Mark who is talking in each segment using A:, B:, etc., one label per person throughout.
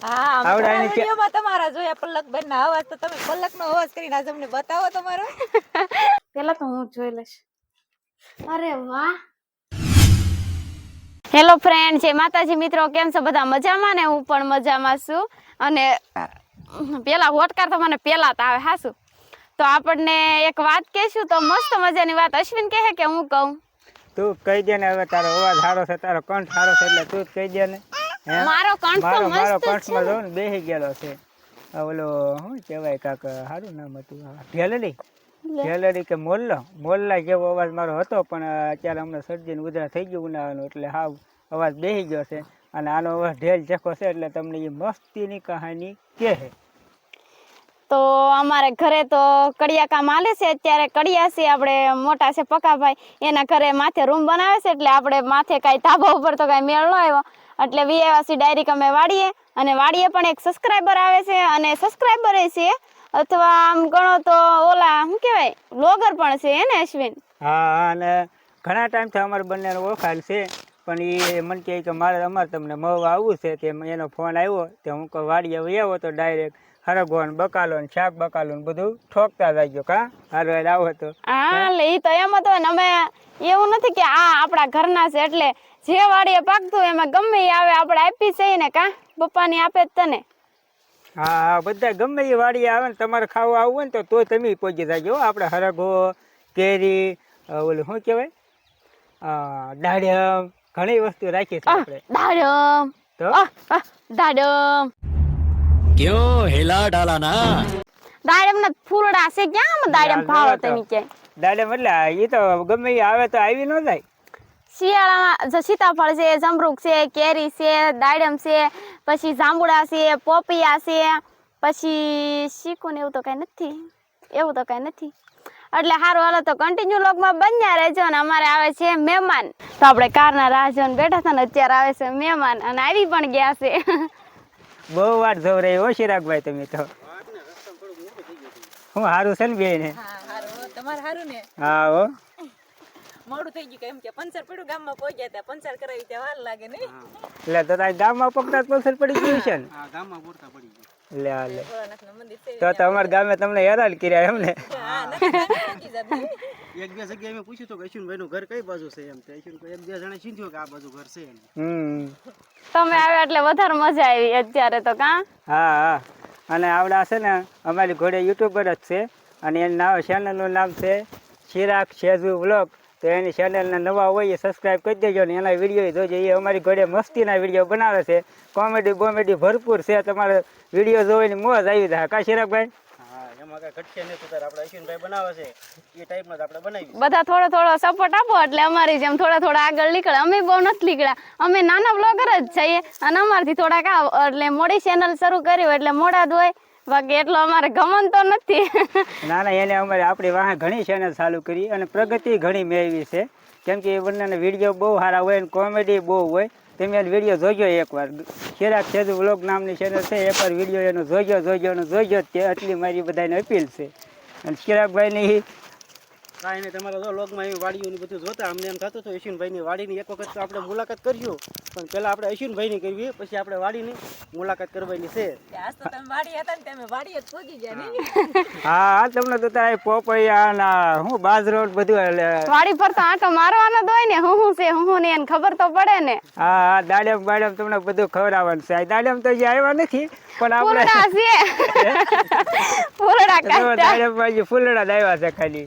A: હા તમારા
B: એને કે-
A: વિડીયોમાં તમારા જોયા પલકબેન ના અવાજ તો તમે પલકનો અવાજ કરીને આજે અમને બતાવો તમારો.
C: પેલા તો હું જોઈ લઈશ. અરે વાહ. હેલો ફ્રેન્ડ છે માતાજી મિત્રો કેમ છો? બધા મજામાં ને? હું પણ મજામાં છું. અને પેલા હોટકાર તો મને પેલા તો આવે હાસુ. તો આપણને એક વાત કહેશું તો મસ્ત મજાની વાત. અશ્વિન કહે કે હું કહું?
B: તું કહી દે ને હવે તારો અવાજ સારો છે તારો કંઠ સારો છે એટલે તું જ કહી દે ને?
C: મારો કંઠ
B: મારો કંઠમાં જો ને બેસી ગયેલો છે. આ ઓલો શું કહેવાય કાક સારું નામ હતું ઢેલડી ઢેલડી કે મોલ્લો? મોલ્લા જેવો અવાજ મારો હતો પણ અત્યારે હમણાં સર્જીને ઉધરા થઈ ગયું ઉનાળાનું એટલે હાવ અવાજ બેહી ગયો છે. અને આનો અવાજ ઢેલ ચેખો છે એટલે તમને એ મસ્તીની કહાની કહે
C: તો અમારે ઘરે તો કડિયા કામ હાલે છે અત્યારે કડિયા છે આપણે મોટા છે પકાભાઈ એના ઘરે માથે રૂમ બનાવે છે એટલે આપણે માથે કાંઈ ધાબા ઉપર તો કાંઈ મેળ ન આવ્યો. એટલે વીએવાસી ડાયરેક્ટ અમે વાડીએ અને વાડીએ પણ એક સબસ્ક્રાઈબર આવે છે અને સબસ્ક્રાઈબર છે અથવા આમ ગણો તો ઓલા શું કહેવાય બ્લોગર પણ છે હે ને અશ્વિન?
B: હા અને ઘણા ટાઈમથી અમારે બંનેનો ઓળખાણ છે પણ એ મને કહે કે મારે અમારે તમને મળવા આવવું છે તે એનો ફોન આવ્યો તે હું કહું વાડીએ આવ્યો તો ડાયરેક્ટ હરગવો ને બકાલો ને શાક બકાલો ને બધું ઠોકતા જાય ગયો કા? હારો હાલ આવો તો.
C: હા લે તો એમ હતો ને અમે એવું નથી કે આ આપણા ઘરના છે એટલે જે વાડીએ પાકતું એમાં ગમે એ આવે આપણે આપી છે ને કા? પપ્પાની આપે તને.
B: હા હા બધા ગમે એ વાડીએ આવે ને તમારે ખાવું આવવું હોય ને તો તો તમે પહોંચી જાજો આપણે હરગો કેરી ઓલું શું કહેવાય? દાડમ ઘણી વસ્તુ રાખી છે આપણે.
C: દાડમ.
B: તો?
C: દાડમ.
D: કયો હેલા ડાલા ના
C: દાડમ ના ફૂલડા છે ક્યાં દાડમ ભાવ
B: તને
C: કે
B: દાડમ એટલે એ તો ગમે આવે તો આવી ન જાય.
C: શિયાળામાં જો સીતાફળ છે જમરૂક છે કેરી છે દાડમ છે પછી જાંબુડા છે પોપિયા છે પછી શીખું ને એવું તો કઈ નથી. એવું તો કઈ નથી. એટલે સારું હાલો તો કન્ટિન્યુ લોગમાં બન્યા રહેજો ને અમારે આવે છે મહેમાન. તો આપણે કારના રાહ જોઈને બેઠા હતા ને અત્યારે આવે છે મહેમાન અને આવી પણ ગયા છે.
B: બહુ વાર જવ રહી હો ચિરાગભાઈ તમે તો. હું સારું છે ને બે
A: હા હારું. તમારે હારું ને?
B: હા હો.
A: મોડું થઈ ગયું કેમ કે પંચર પડ્યું ગામમાં પહોંચ્યા ત્યાં પંચર કરાવી ત્યાં વાર લાગે નહીં.
B: એટલે તો તારી ગામમાં પકડા પંચર પડી ગયું છે ને? લે આ લે.
A: ભોળાનાથનું મંદિર છે
B: તો તો અમારા ગામે તમને હેરાન કર્યા એમ ને?
A: હા નથી નથી જતી.
E: એક બે જગ્યાએ મેં પૂછ્યું હતું કે અશ્વિનભાઈ નું ઘર કઈ બાજુ છે એમ તો અશ્વિન એક બે જણા ચીંધ્યું કે આ બાજુ ઘર છે એમ.
C: તમે આવ્યા એટલે વધારે મજા આવી અત્યારે તો કા?
B: હા હા. અને આવડા છે ને અમારી ઘોડે યુટ્યુબર જ છે. અને એનું નામ ચેનલનું નામ છે ચિરાગ શેઝુ વ્લોગ તો એની ચેનલને નવા હોય એ સબસ્ક્રાઈબ કરી દેજો ને એના વીડિયો જોજો. એ અમારી ઘોડે મસ્તીના વીડિયો બનાવે છે. કોમેડી બોમેડી ભરપૂર છે. તમારે વીડિયો જોવાની મોજ આવી જાય. કા
E: એમાં કઈ ઘટશે નહીં તો આપણે અશ્વિનભાઈ બનાવે છે. એ ટાઈપમાં જ આપણે બનાવી
C: બધા થોડો થોડો સપોર્ટ આપો એટલે અમારી જેમ થોડા થોડા આગળ નીકળે. અમે બહુ નથી નીકળ્યા. અમે નાના બ્લોગર જ છીએ અને અમારથી થોડાક આ એટલે મોડી ચેનલ શરૂ કર્યું એટલે મોડા ધોય બાકી એટલો અમારે ગમન તો નથી.
B: ના ના એને અમારે આપણી વાહે ઘણી ચેનલ ચાલુ કરી અને પ્રગતિ ઘણી મેળવી છે. કેમ કે એ બંનેના વીડિયો બહુ સારા હોય અને કોમેડી બહુ હોય. તમે વીડિયો જોજો એકવાર. ચિરાગ સેતુ વ્લોગ નામની ચેનલ છે એકવાર વીડિયો એનો જોજો જોજો, અને જોજો તે આટલી મારી બધાને અપીલ છે. અને ચિરાગભાઈની
E: કાંઈ નહીં તમારા જો લોગમાં એવી વાડીઓની બધું જોતા. અમને એમ થતું હતું અશ્વિનભાઈની વાડીની એક વખત તો આપણે મુલાકાત કરશું પણ પહેલાં આપણે અશ્વિનભાઈની કરવી પછી આપણે વાડીની મુલાકાત કરવાની છે.
A: આજ તો તમે વાડી હતા ને તમે વાડીએ જ પહોંચી ગયા નહીં?
B: હા હા તમને તો તારે પોપૈયા ના હું બાજરો બધું એટલે
C: વાડી પર તો આંટો મારવાનો જ હોય ને હું હું છે હું ને એને ખબર તો પડે ને.
B: હા હા દાડમ બાડમ તમને બધું ખવડાવવાનું છે. આ દાડમ તો આવ્યા નથી પણ આપણે
C: ફૂલડા છે ફૂલડા
B: દાડમ ફૂલડા દાવ્યા છે ખાલી.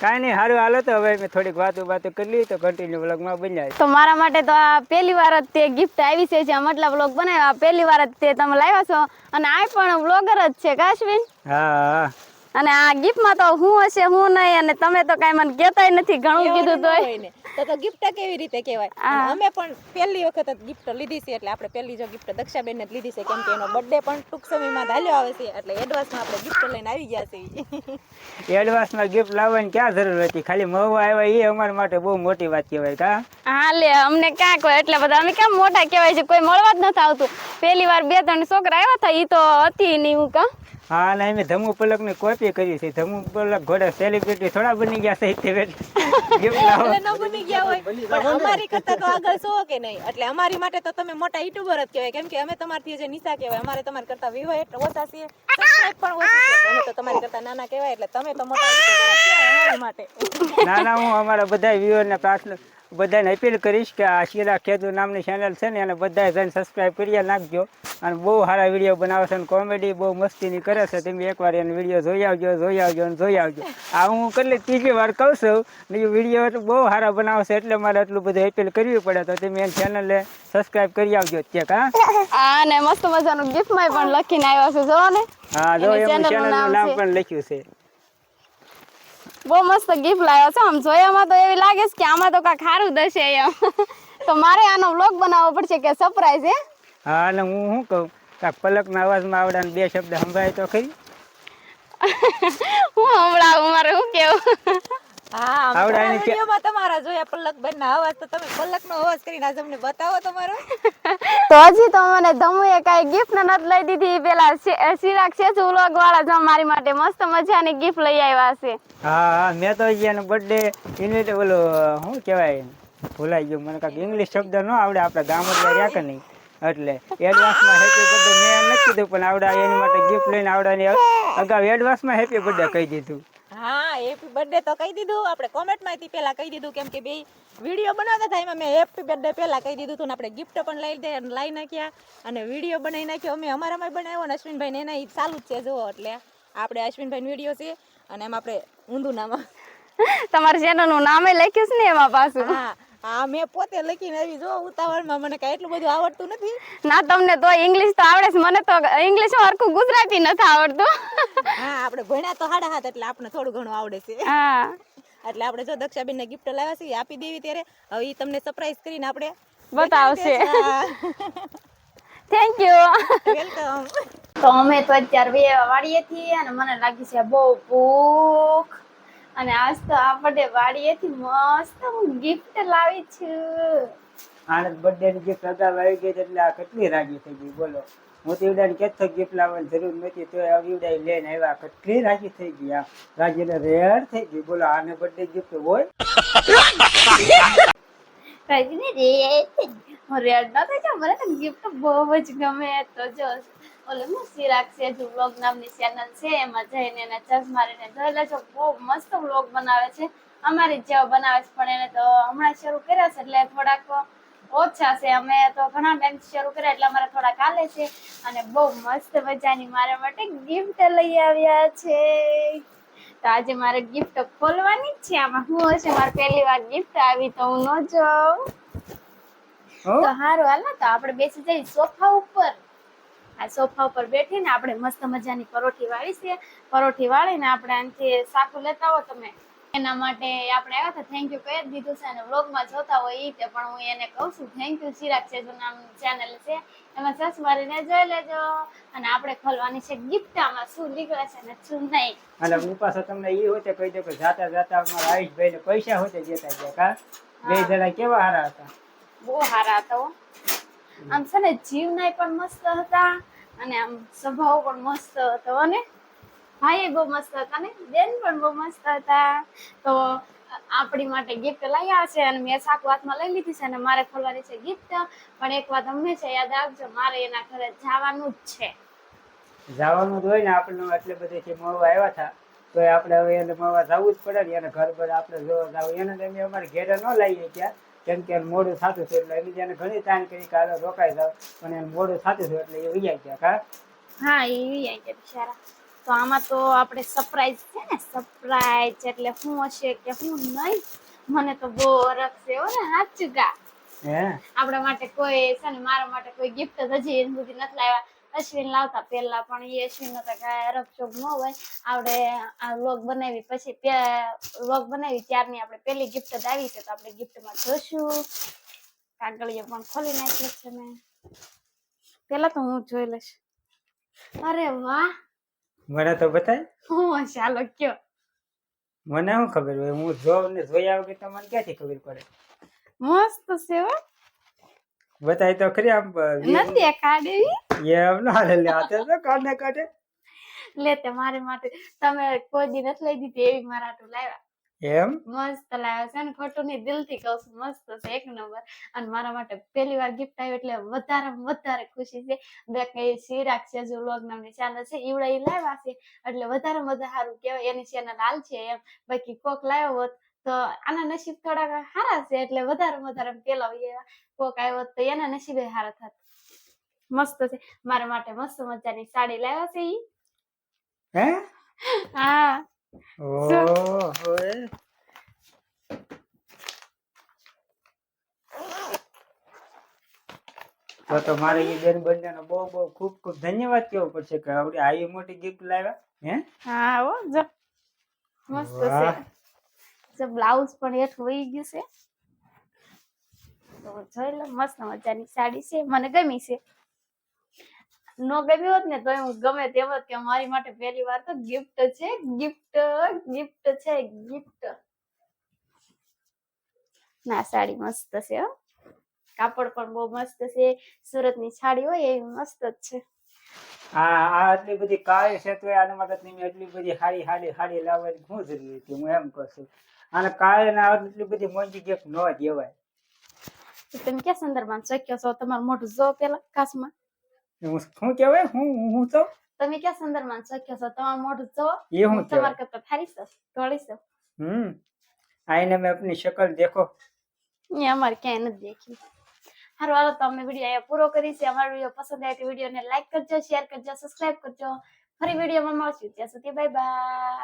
B: કાંઈ નહીં સારું હાલો તો હવે મેં થોડીક વાતો વાતો કરી લીધી તો કન્ટિન્યુ વ્લોગમાં બની જાય
C: તો મારા માટે તો આ પહેલી વાર જ તે ગિફ્ટ આવી છે જ્યાં મતલબ વ્લોગ બનાવ્યા. આ પહેલી વાર જ તે તમે લાવ્યા છો. અને આ પણ વ્લોગર જ છે કાશ્મીન
B: હા હા.
C: અને આ ગિફ્ટમાં તો હું હશે હું નહીં અને તમે તો કાંઈ મને કહેતાય નથી ઘણું કીધું તો
A: ને. તો તો ગિફ્ટ કેવી રીતે કહેવાય? અમે પણ પહેલી વખત જ ગિફ્ટ લીધી છે એટલે આપણે પહેલી જો ગિફ્ટ દક્ષાબેન જ લીધી છે કેમ કે એનો બર્થડે પણ ટૂંક સમયમાં ધાલ્યો આવે છે એટલે એડવાન્સમાં આપણે ગિફ્ટ લઈને આવી ગયા છે
B: એડવાન્સમાં ગિફ્ટ લાવવાની ક્યાં જરૂર હતી? ખાલી મહુવા આવ્યા એ અમારા માટે બહુ મોટી વાત કહેવાય કા?
C: હા લે અમને ક્યાં કોઈ એટલે બધા અમે કેમ મોટા કહેવાય છે કોઈ મળવા જ નથી આવતું. પહેલી વાર બે ત્રણ છોકરા આવ્યા હતા એ તો હતી નહીં હું કહું.
B: હા અને અમે ધમુ પલકની કોપી કરી છે. ધમુ પલક ઘોડા સેલિબ્રિટી થોડા બની ગયા છે તે ગિફ્ટ લાવો.
A: એટલે ન બની ગયા હોય. પણ અમારી કરતા તો આગળ છો કે નહીં? એટલે અમારી માટે તો તમે મોટા યુટ્યુબર જ કહેવાય. કેમ કે અમે તમારથી જે નિશા કહેવાય અમારે તમારી કરતા વિવો એટલે ઓછા છીએ. સબસ્ક્રાઇબ પણ ઓછું છે. અમે તો તમારી કરતા નાના કહેવાય એટલે તમે તો મોટા યુટ્યુબર કહેવાય અમારી માટે.
B: ના ના હું અમારા બધા વ્યુઅરને પ્રાર્થના બધાને અપીલ કરીશ કે આ શીલા ખેતુ નામની ચેનલ છે ને એને બધાએ જઈને સબસ્ક્રાઈબ કરી નાખજો. અને બહુ સારા વીડિયો બનાવે છે અને કોમેડી બહુ મસ્તીની કરે છે. તમે એકવાર એને વીડિયો જોઈ આવજો જોઈ આવજો અને જોઈ આવજો. આ હું કેટલી ત્રીજી વાર કહું છું ને વીડિયો બહુ સારા બનાવે છે એટલે મારે એટલું બધું અપીલ કરવી પડે. તો તમે એની ચેનલને સબસ્ક્રાઈબ કરી આવજો ચેક હા?
C: અને મસ્ત મજાનું ગિફ્ટમાં પણ લખીને આવ્યા છે જો ને.
B: હા જો
C: એમ
B: ચેનલનું
C: નામ
B: પણ લખ્યું છે.
C: બહુ મસ્ત ગિફ્ટ લાવ્યો છે આમ જોયામાં તો એવી લાગે છે કે આમાં તો કાંઈક સારું દશે એમ. તો મારે આનો વ્લોગ બનાવવો પડશે કે સરપ્રાઈઝ હે?
B: હા ને હું શું કહું? કાંક પલકના અવાજમાં આવડાને બે શબ્દ સંભળાય તો ખરી.
C: હું હમણાં મારે શું કેવું
A: હા અમે
B: આવડે
A: ઘણા
B: એની કે-
A: વિડીયોમાં તમારા જોયા પલકબેન અવાજ તો તમે પલકનો અવાજ કરીને આજે અમને બતાવો તમારો.
C: તો હજી તો મને ધમુએ કાંઈ ગિફ્ટ નથી લઈ દીધી. પેલા શિ- છે વ્લોગ વાળા જો મારી માટે મસ્ત મજાની ગિફ્ટ લઈ આવ્યા છે.
B: હા હા મેં તો બર્થડે ઇન્વિટ ઓલો શું કહેવાય ભૂલાઈ ગયું. મને કાંઈક ઇંગ્લિશ શબ્દ ન આવડે આપણે ગામ રહ્યા કે નહીં. એટલે એડવાન્સમાં હેપી બર્થડે મેં નથી કીધું પણ આવડા એની માટે ગિફ્ટ લઈને આવડાની અગાઉ એડવાન્સમાં હેપી બર્થડે કહી દીધું.
A: હા હેપી બર્થડે તો કહી દીધું. આપણે કોમેન્ટમાં પહેલા કહી દીધું કેમ કે બે વીડિયો બનાવતા હતા. એમાં મેં હેપી બર્થડે પહેલાં કહી દીધું હતું ને આપણે ગિફ્ટ પણ લઈ દે લઈ નાખ્યા અને વીડિયો બનાવી નાખ્યો. અમે અમારામાં બનાવ્યો ને અશ્વિનભાઈને. એના એ ચાલુ જ છે જુઓ એટલે આપણે અશ્વિનભાઈનો વીડિયો છે અને એમાં આપણે ઊંધું નામ
C: તમારા ચેનલનું નામે લખ્યું છે ને એમાં પાછું?
A: હા હા મેં પોતે લખીને આવી જો ઉતાવળમાં મને કઈ એટલું બધું આવડતું નથી.
C: ના તમને તો ઇંગ્લિશ તો આવડે છે મને તો ઇંગ્લિશ હરખું ગુજરાતી નથી આવડતું.
A: હા આપણે ભણ્યા તો હાડા હાથ એટલે આપણે થોડું ઘણું આવડે છે.
C: હા.
A: એટલે આપણે જો દક્ષાબેન ને ગિફ્ટ લાવ્યા છે આપી દેવી ત્યારે. હવે ઈ તમને સરપ્રાઈઝ કરીને આપણે
C: બતાવશે. થેન્ક યુ
A: વેલકમ
C: તો અમે તો અત્યારે બે વાડીએથી અને મને લાગી છે બહુ ભૂખ. અને આજ તો આપણે વાડીએથી મસ્ત હું ગિફ્ટ લાવી છું.
B: આને બર્થડેની ગિફ્ટ અગાઉ આવી ગઈ એટલે આ કેટલી રાજી થઈ ગઈ બોલો. હું તો ઈવડાને કેટલો ગિફ્ટ લાવવાની જરૂર નથી તો ઈવડાઈ લઈને આવ્યા. કેટલી રાજી થઈ ગઈ આ રાજીને રેડ થઈ ગઈ. બોલો આને બર્થડે ગિફ્ટ હોય?
C: રાજીને રેડ હું રેડ ન થઈ જાઉં મને તો ગિફ્ટ બહુ જ ગમે તો જો. ઓલે હું સિરાગ છે જો વ્લોગ નામની ચેનલ છે એમાં જઈને એને ચર્ચ મારીને જોઈ લેજો. બહુ મસ્ત વ્લોગ બનાવે છે. અમારી જ જેવા બનાવે છે પણ એને તો હમણાં શરૂ કર્યા છે એટલે થોડાક ઓછા છે. અમે તો ઘણા ટાઈમ શરૂ કર્યા એટલે અમારે થોડા કાલે છે. અને બહુ મસ્ત મજાની મારા માટે ગિફ્ટ લઈ આવ્યા છે. તો આજે મારે ગિફ્ટ ખોલવાની જ છે આમાં. શું હશે મારે પહેલી વાર ગિફ્ટ આવી તો હું ન જાઉં. તો હારું હાલ તો આપણે બેસી જઈએ સોફા ઉપર. આ સોફા ઉપર બેઠીને આપણે મસ્ત મજાની પરોઠી વાળી છે. પરોઠી વાળીને આપણે આનાથી સાકું લેતા હો તમે. એના માટે આપણે આવ્યા હતા થેન્ક યુ કહી જ દીધું છે અને વ્લોગમાં જોતા હોય એ તે પણ હું એને કહું છું થેન્ક યુ ચિરાગ છે નામ ચેનલ છે. એમાં સસ મારીને જોઈ લેજો. અને આપણે ખોલવાની છે ગિફ્ટામાં શું નીકળે છે ને શું નહીં.
B: અને હું પાછો તમને એ હોતે કહી દઉં કે જાતા જાતા અમારા આયુષભાઈ ને પૈસા હોતે જેતા ગયા કા? બે જણા કેવા હારા હતા?
C: બહુ હારા હતા. આમ છે ને, જીવનાય પણ મસ્ત હતા અને આમ સ્વભાવ પણ મસ્ત હતો, અને ભાઈ બહુ મસ્ત હતા ને? બેન પણ બહુ મસ્ત હતા. તો આપણી માટે ગિફ્ટ લાવ્યા છે અને મેં સાકુ વાતમાં લઈ લીધી છે અને મારે ખોલવાની છે ગિફ્ટ પણ એક વાત હંમેશા યાદ રાખજો, મારે એના ઘરે જવાનું જ છે.
B: જવાનું જ હોય ને, આપણને એટલે બધેથી મળવા આવ્યા હતા તો આપણે હવે એને મળવા જવું જ પડે ને, એને ઘર પર આપણે જોવા જવું, એને અમે અમારે ઘેરે ન લાવીએ ત્યાં કેમ કે એને મોડું થતું હતું એટલે એને ઘણી તાણ કરી કે હાલો રોકાઈ જાવ પણ એને મોડું થતું હતું એટલે એ વૈયા ગયા કા?
C: હા એ વૈયા ગયા બિચારા. તો આમાં તો આપણે સરપ્રાઈઝ છે ને? સરપ્રાઈઝ એટલે શું હશે કે શું નહીં? મને તો બહુ હરખ છે હો ને સાચું કા?
B: હે?
C: આપણા માટે કોઈ છે ને મારા માટે કોઈ ગિફ્ટ જ હજી સુધી નથી લાવ્યા. અશ્વિન લાવતા પહેલા પણ એ અશ્વિન તો કાંઈ રક્ષોગ ન હોય. આપણે આ વ્લોગ બનાવી પછી વ્લોગ બનાવી ત્યારની આપણે પહેલી ગિફ્ટ જ આવી છે તો આપણે ગિફ્ટમાં જોશું. કાગળિયો પણ ખોલી નાખ્યો છે મેં. પેલા તો હું જોઈ લઈશ. અરે વાહ!
B: મને તો બતાય
C: હું ચાલો કયો.
B: મને શું ખબર હોય? હું જોઉં ને જોયા વગર તો મને ક્યાંથી ખબર પડે?
C: મસ્ત છે હો.
B: બતાય તો ખરી આમ
C: નથી કાઢેવી
B: એમ ના લે તો કાઢે કાઢે.
C: લે તે મારી માટે. તમે કોઈ દી નથી લઈ દીધી એવી મારા હાટુ લાવ્યા.
B: એમ?
C: મસ્ત લાવ્યા છે ને ખોટું નહીં દિલથી કહું છું મસ્ત છે એક નંબર. અને મારા માટે પહેલી વાર ગિફ્ટ આવ્યું એટલે વધારે વધારે ખુશી છે. બે કઈ સિરાક છે જો લોગ નામની ચેનલ છે ઈવડા ઈ લાવ્યા છે. એટલે વધારે વધારે સારું કહેવાય. એની ચેનલ હાલ છે એમ. બાકી કોક લાવ્યો હોત તો આના નસીબ થોડાક સારા છે એટલે વધારે વધારે પેલા કોક આવ્યો હોત તો એના નસીબે સારા થાત. મસ્ત છે. મારા માટે મસ્ત મજાની સાડી લાવ્યા છે ઈ.
B: હે?
C: હા.
B: એ. તો તો મારે એ બેન બંનેનો બહુ બહુ ખૂબ ખૂબ ધન્યવાદ કેવો પડશે કે આપણે આવી મોટી ગિફ્ટ લાવ્યા હે?
C: હા હો જો. મસ્ત છે. જો બ્લાઉઝ પણ હેઠું વહી ગયું છે. તો જોઈ લો મસ્ત મજાની સાડી છે. મને ગમી છે. નો ગમી હોત ને તો હું ગમે તેમ જ કે મારી માટે પહેલી વાર તો ગિફ્ટ છે ગિફ્ટ ગિફ્ટ છે ગિફ્ટ ના સાડી મસ્ત છે હો. કાપડ પણ બહુ મસ્ત છે સુરતની સાડી હોય એ મસ્ત જ છે.
B: આ આ આટલી બધી કાળી છે તો આના માટે તમે એટલી બધી હારી હાડી હાડી લાવવાની શું જરૂરી હતી હું એમ કહું છું. અને કાળી ના એટલી બધી મોંઘી ગિફ્ટ ન દેવાય.
C: તમે ક્યાં સંદર્ભમાં શક્ય છો? તમારું મોઢું જો પેલા કાચમાં
B: હું શું કહેવાય? હું હું તો?
C: તમે ક્યાં સુંદર માન શક્ય છો? તમારું મોઢું છો
B: એ
C: હું તમારે કરતા થારી છો થોડી છો.
B: હમ. આઈને મેં અપની શકલ દેખો.
C: એ અમારે ક્યાંય નથી દેખી. હારું હાલો તો અમે વીડિયો પૂરો કરી છે. અમારો વીડિયો પસંદ આવે તો વિડીયોને લાઈક કરજો શેર કરજો સબસ્ક્રાઇબ કરજો. ફરી વિડીયોમાં મળશું. ત્યાં સુધી બાય બાય